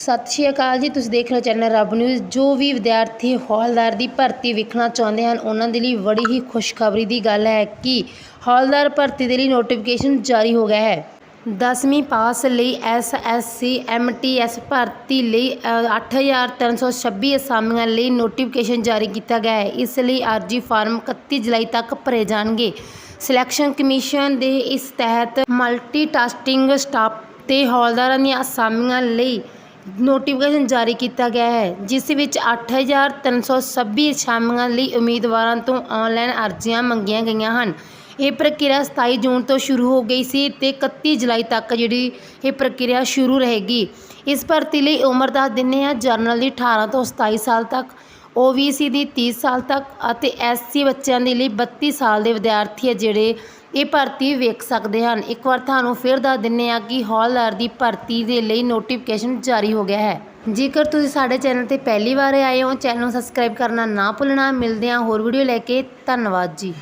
ਸਤਿ ਸ਼੍ਰੀ ਅਕਾਲ ਜੀ ਤੁਸੀਂ ਦੇਖ ਰਹੇ ਹੋ ਚੈਨਲ ਰੱਬ ਨਿਊਜ਼। ਜੋ ਵੀ ਵਿਦਿਆਰਥੀ ਹੌਲਦਾਰ ਦੀ ਭਰਤੀ ਵੇਖਣਾ ਚਾਹੁੰਦੇ ਹਨ ਉਹਨਾਂ ਦੇ ਲਈ ਬੜੀ ਹੀ ਖੁਸ਼ਖਬਰੀ ਦੀ ਗੱਲ ਹੈ ਕਿ ਹੌਲਦਾਰ ਭਰਤੀ ਦੇ ਲਈ ਨੋਟੀਫਿਕੇਸ਼ਨ ਜਾਰੀ ਹੋ ਗਿਆ ਹੈ। 10ਵੀਂ ਪਾਸ ਲਈ ਐਸਐਸਸੀ ਐਮਟੀਐਸ ਭਰਤੀ ਲਈ ਅ, 8326 ਅਸਾਮੀਆਂ ਲਈ ਨੋਟੀਫਿਕੇਸ਼ਨ ਜਾਰੀ ਕੀਤਾ ਗਿਆ ਹੈ। ਇਸ ਲਈ ਅਰਜੀ ਫਾਰਮ 31 ਜੁਲਾਈ ਤੱਕ ਭਰੇ ਜਾਣਗੇ। ਸਿਲੈਕਸ਼ਨ ਕਮਿਸ਼ਨ ਦੇ ਇਸ ਤਹਿਤ ਮਲਟੀ ਟਾਸਕਿੰਗ ਸਟਾਫ ਤੇ ਹੌਲਦਾਰਾਂ ਦੀਆਂ ਅਸਾਮੀਆਂ ਲਈ ਨੋਟੀਫਿਕੇਸ਼ਨ ਜਾਰੀ ਕੀਤਾ ਗਿਆ ਹੈ, ਜਿਸ ਵਿੱਚ 8326 ਅਸਾਮੀਆਂ ਲਈ ਉਮੀਦਵਾਰਾਂ ਤੋਂ ਆਨਲਾਈਨ ਅਰਜ਼ੀਆਂ ਮੰਗੀਆਂ ਗਈਆਂ ਹਨ। ਇਹ ਪ੍ਰਕਿਰਿਆ 27 ਜੂਨ ਤੋਂ ਸ਼ੁਰੂ ਹੋ ਗਈ ਸੀ ਤੇ 31 ਜੁਲਾਈ ਤੱਕ ਜਿਹੜੀ ਇਹ ਪ੍ਰਕਿਰਿਆ ਸ਼ੁਰੂ ਰਹੇਗੀ। ਇਸ ਭਰਤੀ ਲਈ ਉਮਰ ਦੱਸ ਦਿੰਦੇ ਹਾਂ, ਜਰਨਲ ਦੀ 18 ਤੋਂ 27 ਸਾਲ ਤੱਕ। OBC ਦੀ 30 ਸਾਲ ਤੱਕ ਅਤੇ SC ਬੱਚਿਆਂ ਦੇ ਲਈ 32 ਸਾਲ ਦੇ ਵਿਦਿਆਰਥੀ ਹੈ ਜਿਹੜੇ ਇਹ ਭਰਤੀ ਵੇਖ ਸਕਦੇ ਹਨ। ਇੱਕ ਵਾਰ ਤੁਹਾਨੂੰ ਫਿਰ ਦੱਸ ਦਿੰਨੇ ਆ ਕਿ ਹੌਲਦਾਰ ਦੀ ਭਰਤੀ ਦੇ ਲਈ ਨੋਟੀਫਿਕੇਸ਼ਨ ਜਾਰੀ ਹੋ ਗਿਆ ਹੈ। ਜੇਕਰ ਤੁਸੀਂ ਸਾਡੇ ਚੈਨਲ ਤੇ ਪਹਿਲੀ ਵਾਰ ਆਏ ਹੋ, ਚੈਨਲ ਨੂੰ ਸਬਸਕ੍ਰਾਈਬ ਕਰਨਾ ਨਾ ਭੁੱਲਣਾ। ਮਿਲਦੇ ਹਾਂ ਹੋਰ ਵੀਡੀਓ ਲੈ ਕੇ। ਧੰਨਵਾਦ ਜੀ।